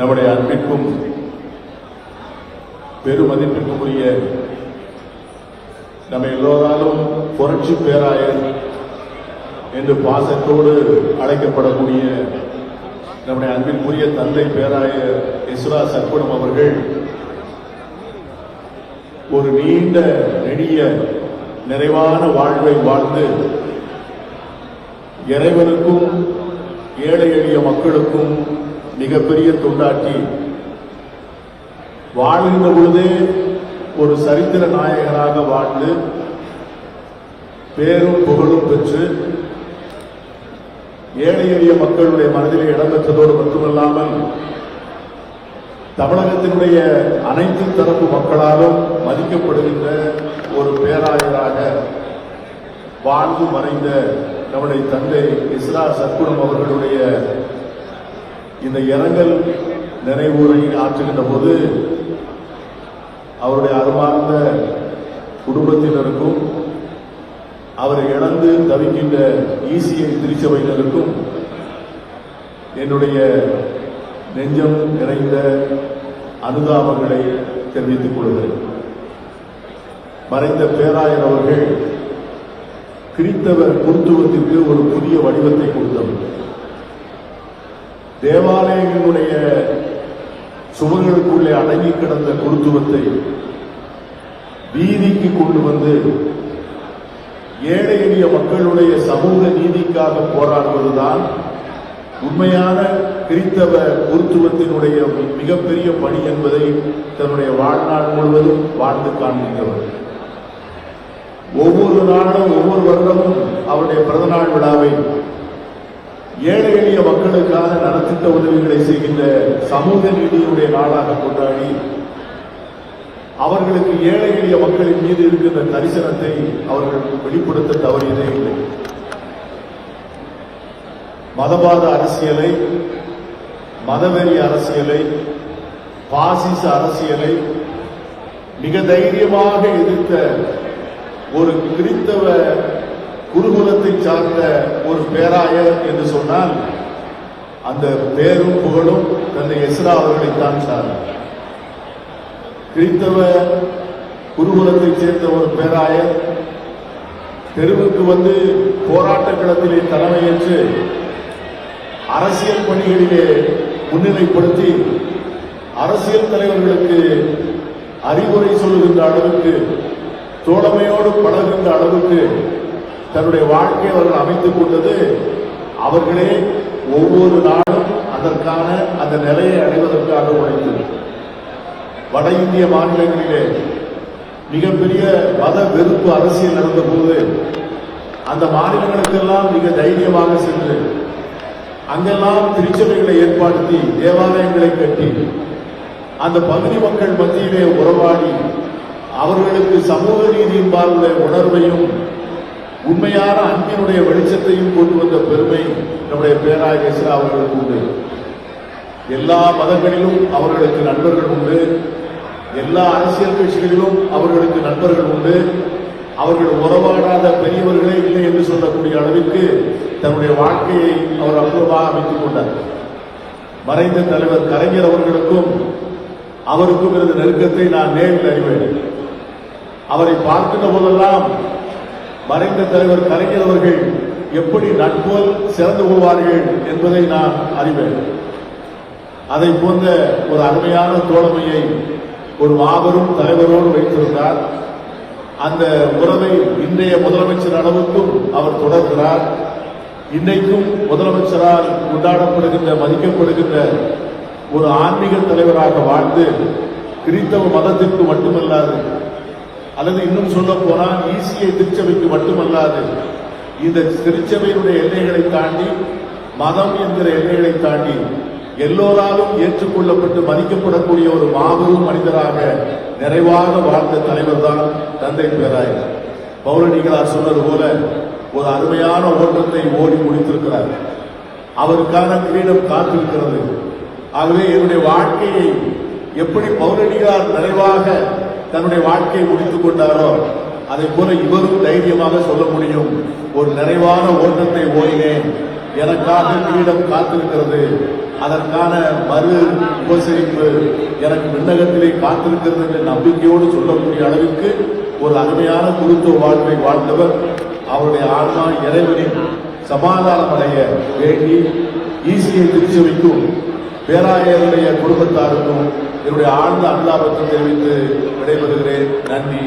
நம்முடைய அன்பிற்கும் பெருமதிப்பிற்கும் உரிய நம்ம எல்லோராலும் புரட்சி பேராயர் என்று பாசத்தோடு அழைக்கப்படக்கூடிய நம்முடைய அன்பிற்குரிய தந்தை பேராயர் இஸ்ரா சர்க்குணம் அவர்கள் ஒரு நீண்ட நெடிய நிறைவான வாழ்வை வாழ்ந்து இறைவனுக்கும் ஏழை எளிய மக்களுக்கும் மிகப்பெரிய தொண்டாற்றி வாழ்கின்ற பொழுதே ஒரு சரித்திர நாயகனாக வாழ்ந்து பேரும் புகழும் பெற்று ஏழை எளிய மக்களுடைய மனதிலே இடம்பெற்றதோடு மட்டுமல்லாமல் தமிழகத்தினுடைய அனைத்து தரப்பு மக்களாலும் மதிக்கப்படுகின்ற ஒரு பேராயராக வாழ்ந்து மறைந்த நம்முடைய தந்தை இஸ்ரா சர்க்குணம் அவர்களுடைய இந்த இரங்கல் நினைவுரை ஆற்றுகின்ற போது அவருடைய அருமார்ந்த குடும்பத்தினருக்கும் அவரை இழந்து தவிக்கின்ற ஈசிஐ திருச்சபையினருக்கும் என்னுடைய நெஞ்சம் நிறைந்த அனுதாபங்களை தெரிவித்துக் கொள்கிறேன். மறைந்த பேராயர் அவர்கள் கிறித்தவர் குருத்துவத்திற்கு ஒரு புதிய வடிவத்தை கொடுத்தவர். தேவாலயங்களுடைய சுவர்களுக்குள்ளே அடங்கி கிடந்த குருத்துவத்தை வீதிக்கு கொண்டு வந்து ஏழை எளிய மக்களுடைய சமூக நீதிக்காக போராடுவதுதான் உண்மையான கிறித்தவ குருத்துவத்தினுடைய மிகப்பெரிய பணி என்பதை தன்னுடைய வாழ்நாள் முழுவதும் வாழ்ந்து காண்கின்றவர். ஒவ்வொரு நாளும் ஒவ்வொரு வருடமும் அவருடைய பிறந்தநாள் விழாவை ஏழை எளிய மக்களுக்காக நலத்திட்ட உதவிகளை செய்கின்ற சமூக நீதியுடைய நாளாக கொண்டாடி அவர்களுக்கு ஏழை எளிய மக்களின் மீது இருக்கின்ற தரிசனத்தை அவர்கள் வெளிப்படுத்த தவறியதே இல்லை. மதவாத அரசியலை மதவெறி அரசியலை பாசிச அரசியலை மிக தைரியமாக எதிர்த்த ஒரு கிறித்தவ குருகுலத்தை சார்ந்த ஒரு பேராயர் என்று சொன்னால் அந்த பேரும் புகழும் தந்தை எஸ்ரா அவர்களைத்தான் சார். கிறித்தவ குருகுலத்தைச் சேர்ந்த ஒரு பேராயர் தெருவுக்கு வந்து போராட்ட களத்திலே தலைமையேற்று அரசியல் பணிகளிலே முன்னிலைப்படுத்தி அரசியல் தலைவர்களுக்கு அறிவுரை சொல்லுகின்ற அளவுக்கு தோழமையோடு பழகுகின்ற அளவுக்கு தன்னுடைய வாழ்க்கையை அவர்கள் அமைத்துக் கொண்டது அவர்களே ஒவ்வொரு நாளும் அதற்கான அந்த நிலையை அடைவதற்காக உழைத்தது. வட இந்திய மாநிலங்களிலே மிகப்பெரிய மத வெறுப்பு அரசியல் நடந்தபோது அந்த மாநிலங்களுக்கெல்லாம் மிக தைரியமாக சென்று அங்கெல்லாம் திருச்சபைகளை ஏற்படுத்தி தேவாலயங்களை கட்டி அந்த பகுதி மக்கள் மத்தியிலே உறவாடி அவர்களுக்கு சமூக நீதியின் பார்ந்த உணர்வையும் உண்மையான அன்பினுடைய வெளிச்சத்தையும் கொண்டு வந்த பெருமை நம்முடைய பேராய இஸ்ரா அவர்களுக்கு உண்டு. எல்லா மதங்களிலும் அவர்களுக்கு நண்பர்கள் உண்டு. எல்லா அரசியல் கட்சிகளிலும் அவர்களுக்கு நண்பர்கள் உண்டு. அவர்கள் உறவாடாத பெரியவர்களே இல்லை என்று சொல்லக்கூடிய அளவிற்கு தன்னுடைய வாழ்க்கையை அவர் அற்புதமாக அமைத்துக் கொண்டார். மறைந்த தலைவர் கலைஞர் அவர்களுக்கும் அவருக்கும் இருந்த நெருக்கத்தை நான் நேரில் அறிவேன். அவரை பார்க்கின்ற போதெல்லாம் மறைந்த தலைவர் கலைஞர் அவர்கள் எப்படி நட்போல் சிறந்து கொள்வார்கள் என்பதை நான் அறிவேன். அதை போன்ற ஒரு அருமையான தோழமையை ஒரு மாபெரும் தலைவரோடு வைத்திருந்தார். அந்த உறவை இன்றைய முதலமைச்சர் அளவுக்கும் அவர் தொடர்கிறார். இன்றைக்கும் முதலமைச்சரால் கொண்டாடப்படுகின்ற மதிக்கப்படுகின்ற ஒரு ஆன்மீக தலைவராக வாழ்ந்து கிறித்தவ மதத்திற்கு மட்டுமல்லாது அல்லது இன்னும் சொல்ல போனால் ஈசிய திருச்சபைக்கு மட்டுமல்லாது இந்த திருச்சபையினுடைய எல்லைகளை தாண்டி மதம் என்கிற எல்லைகளை தாண்டி எல்லோராலும் ஏற்றுக்கொள்ளப்பட்டு மதிக்கப்படக்கூடிய ஒரு மாபெரும் மனிதராக நிறைவாக வாழ்ந்த தலைவர் தான் தந்தை பேராயர். பௌரணிகளார் சொன்னது போல ஒரு அருமையான ஓட்டத்தை ஓடி முடித்திருக்கிறார். அவருக்கான கிரீடம் காத்திருக்கிறது. ஆகவே என்னுடைய வாழ்க்கையை எப்படி பௌரணிகளார் நிறைவாக தன்னுடைய வாழ்க்கையை முடித்துக் கொண்டாரோ அதை போல இவரும் தைரியமாக சொல்ல முடியும் ஒரு நிறைவான ஓட்டத்தை ஓயினேன் எனக்காக கிரீடம் காத்திருக்கிறது. அதற்கான மறு உபசரிப்பு எனக்கு விண்ணகத்திலே காத்திருக்கிறது என்ற நம்பிக்கையோடு சொல்லக்கூடிய அளவிற்கு ஒரு அருமையான குருத்துவ வாழ்வை வாழ்ந்தவர் அவருடைய ஆன்மா இறைவனின் சமாதானம் அடைய வேண்டி ஈசியை திருச்சபைக்கும் பேராயருடைய குடும்பத்தாருக்கும் என்னுடைய ஆழ்ந்த அனுதாபத்தை தெரிவித்து விடைபெறுகிறேன். நன்றி.